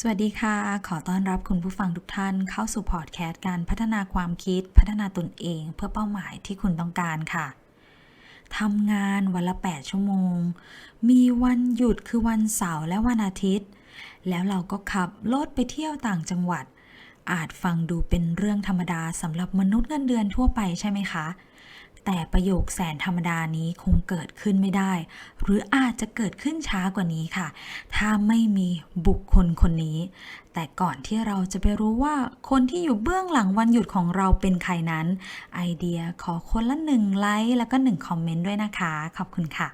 สวัสดีค่ะ ขอต้อนรับคุณผู้ฟังทุกท่านเข้าสู่พอดแคสต์การพัฒนาความคิด พัฒนาตนเองเพื่อเป้าหมายที่คุณต้องการค่ะ ทำงานวันละ 8 ชั่วโมง มีวันหยุดคือวันเสาร์และวันอาทิตย์ แล้วเราก็ขับรถไปเที่ยวต่างจังหวัด อาจฟังดูเป็นเรื่องธรรมดาสำหรับมนุษย์เงินเดือนทั่วไปใช่ไหมคะ แต่ประโยคแสนธรรมดานี้คงเกิดขึ้นไม่ได้ หรืออาจจะเกิดขึ้นช้ากว่านี้ค่ะ ถ้าไม่มีบุคคลคนนี้ แต่ก่อนที่เราจะไปรู้ว่าคนที่อยู่เบื้องหลังวันหยุดของเราเป็นใครนั้น ไอเดียขอคนละหนึ่งไลค์แล้วก็หนึ่งคอมเมนต์ด้วยนะคะ ขอบคุณค่ะ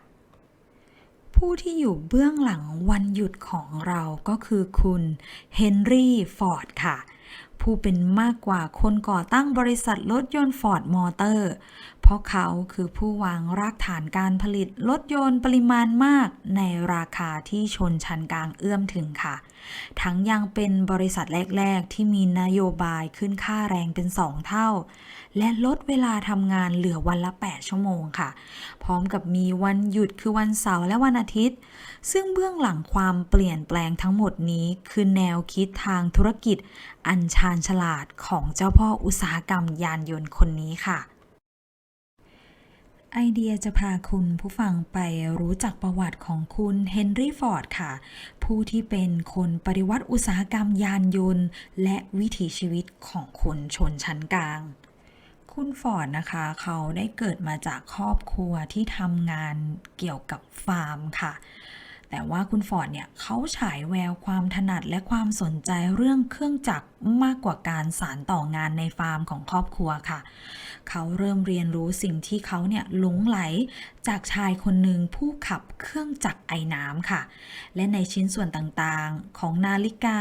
ผู้ที่อยู่เบื้องหลังวันหยุดของเราก็คือคุณเฮนรี่ฟอร์ดค่ะ ผู้เป็นมากกว่าคนก่อตั้งบริษัทรถยนต์ฟอร์ดมอเตอร์ เพราะเขาคือผู้วางรากฐานการผลิตรถยนต์ปริมาณมากในราคาที่ชนชั้นกลางเอื้อมถึงค่ะ ทั้งยังเป็นบริษัทแรก ๆ ที่มีนโยบายขึ้นค่าแรงเป็น2เท่า และลดเวลาทำงานเหลือวันละ 8 ชั่วโมงค่ะ พร้อมกับมีวันหยุดคือวันเสาร์และวันอาทิตย์ ซึ่งเบื้องหลังความเปลี่ยนแปลงทั้งหมดนี้คือแนวคิดทางธุรกิจอันชาญฉลาดของเจ้าพ่ออุตสาหกรรมยานยนต์คนนี้ค่ะ ไอเดียจะพาคุณผู้ฟังไปรู้จักประวัติของคุณเฮนรี่ฟอร์ดค่ะ ผู้ที่เป็นคนปฏิวัติอุตสาหกรรมยานยนต์ และวิถีชีวิตของคนชนชั้นกลาง คุณฟอร์ดนะคะ เขาได้เกิดมาจากครอบครัวที่ทำงานเกี่ยวกับฟาร์มค่ะ แต่ว่าคุณฟอร์ดเนี่ยเขาฉายแววความถนัดและความสนใจเรื่องเครื่องจักรมากกว่าการสานต่องานในฟาร์มของครอบครัวค่ะ เขาเริ่มเรียนรู้สิ่งที่เขาเนี่ยหลงไหลจากชายคนหนึ่งผู้ขับเครื่องจักรไอน้ำค่ะ และในชิ้นส่วนต่างๆของนาฬิกา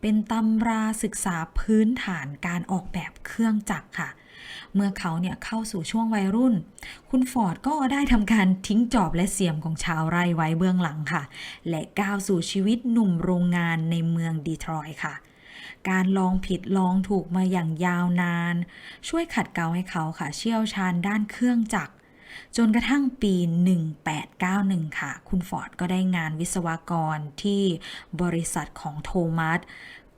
เป็นตำราศึกษาพื้นฐานการออกแบบเครื่องจักรค่ะ เมื่อเขาเนี่ยเข้าสู่ช่วงวัยรุ่น คุณฟอร์ดก็ได้ทำการทิ้งจอบและเสียมของชาวไร่ไว้เบื้องหลังค่ะ และก้าวสู่ชีวิตหนุ่มโรงงานในเมืองดีทรอยค่ะการลองผิดลองถูกมาอย่างยาวนาน ช่วยขัดเกลาให้เขาค่ะ เชี่ยวชาญด้านเครื่องจักร จนกระทั่งปี 1891 ค่ะ คุณฟอร์ดก็ได้งานวิศวกรที่บริษัทของโทมัส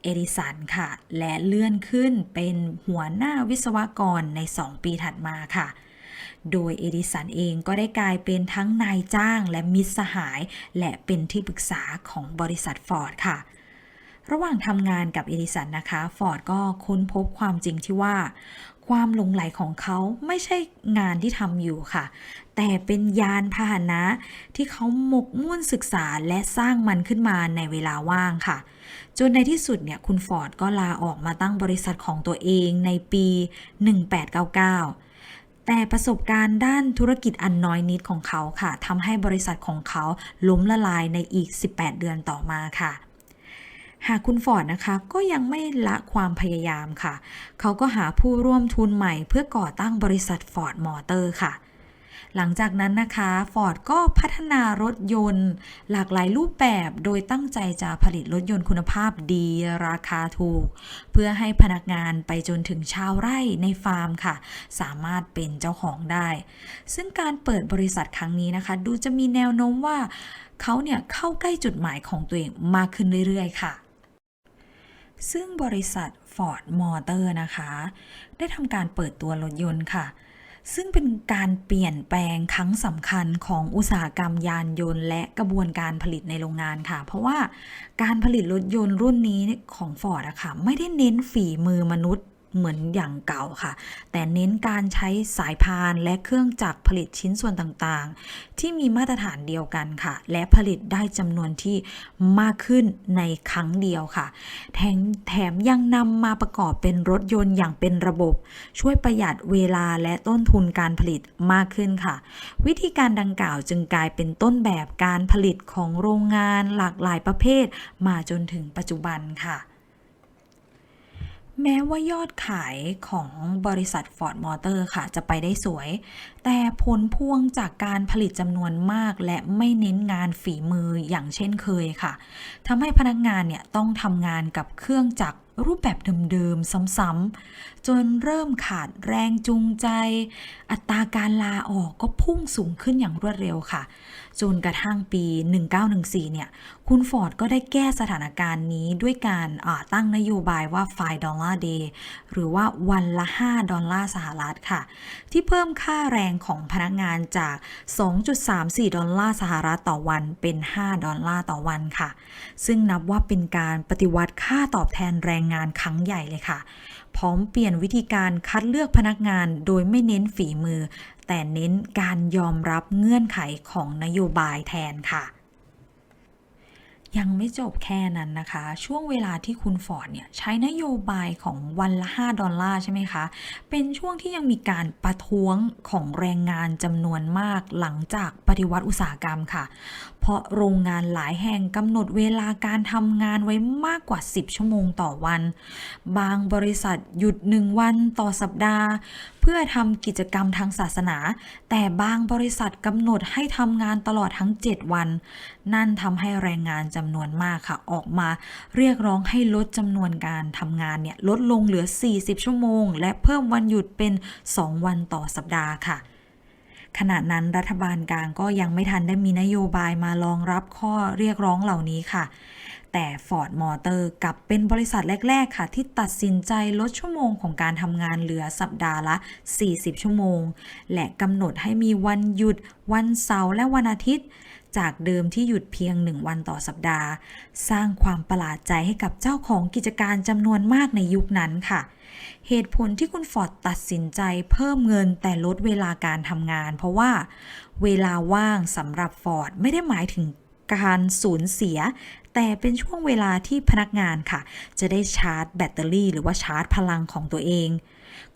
เอดิสันค่ะ และเลื่อนขึ้นเป็นหัวหน้าวิศวกรใน 2 ปีถัดมาค่ะ โดยเอดิสันเองก็ได้กลายเป็นทั้งนายจ้างและมิตรสหาย และเป็นที่ปรึกษาของบริษัทฟอร์ดค่ะ ระหว่างทำงานกับเอดิสันนะคะ ฟอร์ดก็ค้นพบความจริงที่ว่า ความหลงไหลของเขาไม่ใช่งานที่ทำอยู่ค่ะ แต่เป็นยานพาหนะที่เขาหมกมุ่นศึกษาและสร้างมันขึ้นมาในเวลาว่างค่ะ จนในที่สุดเนี่ยคุณฟอร์ดก็ลาออกมาตั้งบริษัทของตัวเองในปี 1899 แต่ประสบการณ์ด้านธุรกิจอันน้อยนิดของเขาค่ะทำให้บริษัทของเขาล้มละลายในอีก 18 เดือนต่อมาค่ะหากคุณฟอร์ดนะคะก็ยังไม่ละความพยายามค่ะ เขาก็หาผู้ร่วมทุนใหม่เพื่อก่อตั้งบริษัทฟอร์ดมอเตอร์ค่ะ หลังจากนั้นนะคะฟอร์ดก็พัฒนารถยนต์ หลากหลายรูปแบบโดยตั้งใจจะผลิตรถยนต์คุณภาพดีราคาถูก เพื่อให้พนักงานไปจนถึงชาวไร่ในฟาร์มค่ะ สามารถเป็นเจ้าของได้ ซึ่งการเปิดบริษัทครั้งนี้นะคะ ดูจะมีแนวโน้มว่าเขาเนี่ยเข้าใกล้จุดหมายของตัวเองมากขึ้นเรื่อยๆ ค่ะ ซึ่งบริษัท Ford Motor นะคะ ได้ทำการเปิดตัวรถยนต์ค่ะ ซึ่งเป็นการเปลี่ยนแปลงครั้งสำคัญของอุตสาหกรรมยานยนต์ และกระบวนการผลิตในโรงงานค่ะ เพราะว่าการผลิตรถยนต์รุ่นนี้ของ Ford อะค่ะไม่ได้เน้นฝีมือมนุษย์ เหมือนอย่างเก่าค่ะ แต่เน้นการใช้สายพานและเครื่องจักรผลิตชิ้นส่วนต่างๆ ที่มีมาตรฐานเดียวกันค่ะ และผลิตได้จำนวนที่มากขึ้นในครั้งเดียวค่ะ แถมแถมยังนำมาประกอบเป็นรถยนต์อย่างเป็นระบบ ช่วยประหยัดเวลาและต้นทุนการผลิตมากขึ้นค่ะ วิธีการดังกล่าวจึงกลายเป็นต้นแบบการผลิตของโรงงานหลากหลายประเภท มาจนถึงปัจจุบันค่ะ แม้ว่ายอดขายของบริษัท Ford Motor ค่ะ จะไปได้สวย แต่ผลพวงจากการผลิตจำนวนมาก และไม่เน้นงานฝีมืออย่างเช่นเคยค่ะทำให้พนักงานเนี่ยต้องทำงานกับเครื่องจักร รูปแบบเดิมๆ ซ้ำๆ จนเริ่มขาดแรงจูงใจ อัตราการลาออกก็พุ่งสูงขึ้นอย่างรวดเร็วค่ะ จนกระทั่งปี 1914 เนี่ย คุณฟอร์ดก็ได้แก้สถานการณ์นี้ด้วยการาตั้งนโยบายว่า 5 ดอลลาร์เดย์หรือว่าวันละ 5 ดอลลาร์สหรัฐค่ะ ที่เพิ่มค่าแรงของพนักงานจาก 2.34 ดอลลาร์สหรัฐต่อวันเป็น 5 ดอลลาร์ต่อวันค่ะ ซึ่งนับว่าเป็นการปฏิวัติค่าตอบแทนแรงงานครั้งใหญ่เลยค่ะ พร้อมเปลี่ยนวิธีการคัดเลือกพนักงานโดยไม่เน้นฝีมือ แต่เน้นการยอมรับเงื่อนไขของนโยบายแทนค่ะยังไม่จบแค่นั้นนะคะ ช่วงเวลาที่คุณฟอร์ดเนี่ยใช้นโยบายของวันละ 5 ดอลลาร์ใช่ไหมคะ เป็นช่วงที่ยังมีการประท้วงของแรงงานจำนวนมากหลังจากปฏิวัติอุตสาหกรรมค่ะ เพราะโรงงานหลายแห่งกำหนดเวลาการทำงานไว้มากกว่า 10 ชั่วโมงต่อวัน บางบริษัทหยุด1วันต่อสัปดาห์ เพื่อทำกิจกรรมทางศาสนา แต่บางบริษัทกำหนดให้ทำงานตลอดทั้ง 7 วัน นั่นทำให้แรงงานจำนวนมากค่ะ ออกมาเรียกร้องให้ลดจำนวนการทำงานเนี่ยลดลงเหลือ 40 ชั่วโมง และเพิ่มวันหยุดเป็น 2 วันต่อสัปดาห์ค่ะ ขณะนั้นรัฐบาลกลางก็ยังไม่ทันได้มีนโยบายมารองรับข้อเรียกร้องเหล่านี้ค่ะ แต่ Ford Motor กลับเป็นบริษัทแรก ๆ ค่ะ ที่ตัดสินใจลดชั่วโมงของการทำงานเหลือสัปดาห์ละ 40 ชั่วโมง และกำหนดให้มีวันหยุด วันเสาร์และวันอาทิตย์ จากเดิมที่หยุดเพียงหนึ่งวันต่อสัปดาห์ สร้างความประหลาดใจให้กับเจ้าของกิจการจำนวนมากในยุคนั้นค่ะ เหตุผลที่คุณฟอร์ดตัดสินใจเพิ่มเงินแต่ลดเวลาการทำงาน เพราะว่าเวลาว่างสำหรับฟอร์ดไม่ได้หมายถึงการสูญเสีย แต่เป็นช่วงเวลาที่พนักงานค่ะ จะได้ชาร์จแบตเตอรี่ หรือว่าชาร์จพลังของตัวเอง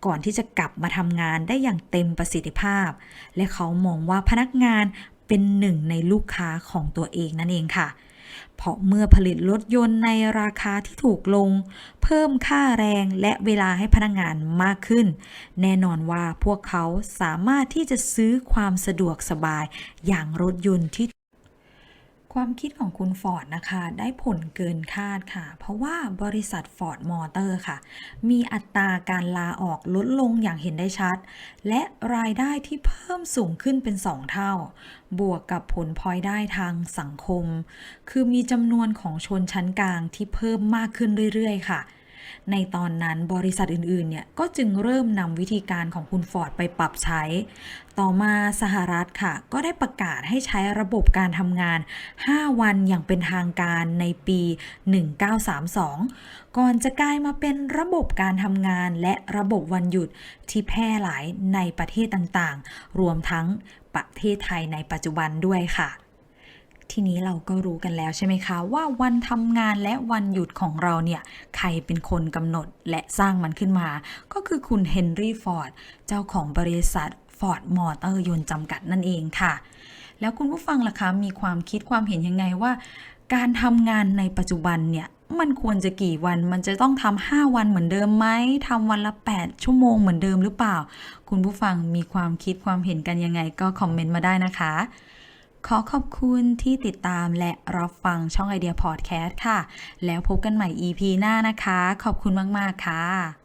ก่อนที่จะกลับมาทำงานได้อย่างเต็มประสิทธิภาพ และเขามองว่าพนักงาน เป็นหนึ่งในลูกค้าของตัวเองนั่นเองค่ะ เพราะเมื่อผลิตรถยนต์ในราคาที่ถูกลง เพิ่มค่าแรงและเวลาให้พนักงานมากขึ้น แน่นอนว่าพวกเขาสามารถที่จะซื้อความสะดวกสบายอย่างรถยนต์ที่ ความคิดของคุณฟอร์ดนะคะ ได้ผลเกินคาดค่ะ เพราะว่าบริษัทฟอร์ดมอเตอร์ค่ะ มีอัตราการลาออกลดลงอย่างเห็นได้ชัด และรายได้ที่เพิ่มสูงขึ้นเป็น 2 เท่า บวกกับผลพลอยได้ทางสังคม คือมีจำนวนของชนชั้นกลางที่เพิ่มมากขึ้นเรื่อยๆ ค่ะ ในตอนนั้นบริษัทอื่นๆเนี่ยก็จึงเริ่มนำวิธีการของคุณฟอร์ดไปปรับใช้ ต่อมาสหรัฐค่ะ ก็ได้ประกาศให้ใช้ระบบการทำงาน 5 วันอย่างเป็นทางการในปี 1932 ก่อนจะกลายมาเป็นระบบการทำงานและระบบวันหยุดที่แพร่หลายในประเทศต่างๆ รวมทั้งประเทศไทยในปัจจุบันด้วยค่ะ ทีนี้เราก็รู้กันแล้วใช่ไหมคะ ว่าวันทำงานและวันหยุดของเราเนี่ย ใครเป็นคนกำหนดและสร้างมันขึ้นมา ก็คือคุณเฮนรี่ฟอร์ดเจ้าของบริษัทฟอร์ดมอเตอร์ยนต์จำกัดนั่นเองค่ะ แล้วคุณผู้ฟังล่ะคะ มีความคิดความเห็นยังไงว่า การทำงานในปัจจุบันเนี่ยมันควรจะกี่วันมันจะต้องทำ5วันเหมือนเดิมไหมทำวันละ 8 ชั่วโมงเหมือนเดิมหรือเปล่า คุณผู้ฟังมีความคิดความเห็นกันยังไงก็คอมเมนต์มาได้นะคะ ขอขอบคุณที่ติดตามและรับฟังช่องไอเดียพอดแคสต์ค่ะ แล้วพบกันใหม่ EP หน้านะคะ ขอบคุณมาก ๆ ค่ะ